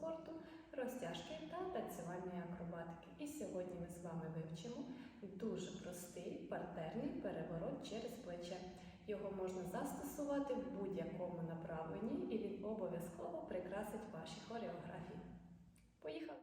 спорту, розтяжки та танцювальної акробатики. І сьогодні ми з вами вивчимо дуже простий партерний переворот через плече. Його можна застосувати в будь-якому направленні, і він обов'язково прикрасить ваші хореографії. Поїхали!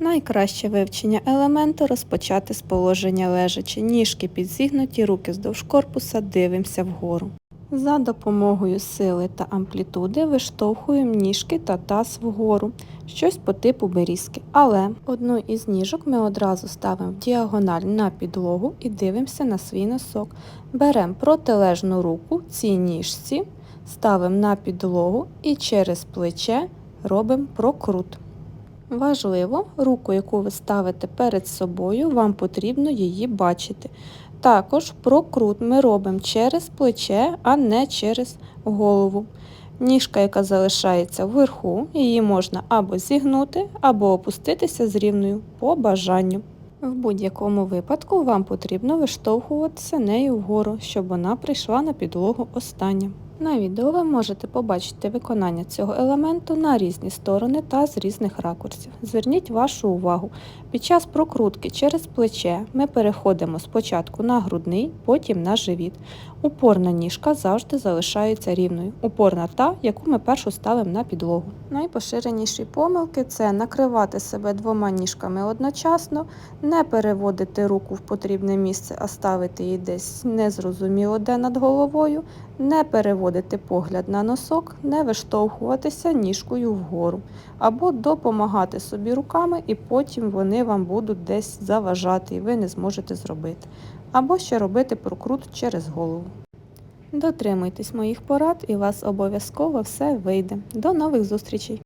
Найкраще вивчення елементу розпочати з положення лежачи. Ніжки підзігнуті, руки вздовж корпуса, дивимося вгору. За допомогою сили та амплітуди виштовхуємо ніжки та таз вгору, щось по типу берізки. Але одну із ніжок ми одразу ставимо в діагональ на підлогу і дивимося на свій носок. Беремо протилежну руку цій ніжці, ставимо на підлогу і через плече робимо прокрут. Важливо, руку, яку ви ставите перед собою, вам потрібно її бачити. Також прокрут ми робимо через плече, а не через голову. Ніжка, яка залишається вверху, її можна або зігнути, або опуститися з рівною по бажанню. В будь-якому випадку вам потрібно виштовхуватися нею вгору, щоб вона прийшла на підлогу остання. На відео ви можете побачити виконання цього елементу на різні сторони та з різних ракурсів. Зверніть вашу увагу, під час прокрутки через плече ми переходимо спочатку на грудний, потім на живіт. Упорна ніжка завжди залишається рівною. Упорна та, яку ми першу ставимо на підлогу. Найпоширеніші помилки це накривати себе двома ніжками одночасно, не переводити руку в потрібне місце, а ставити її десь незрозуміло де над головою, не переводити погляд на носок, не виштовхуватися ніжкою вгору, або допомагати собі руками, і потім вони вам будуть десь заважати, і ви не зможете зробити. Або ще робити прокрут через голову. Дотримуйтесь моїх порад, і у вас обов'язково все вийде. До нових зустрічей!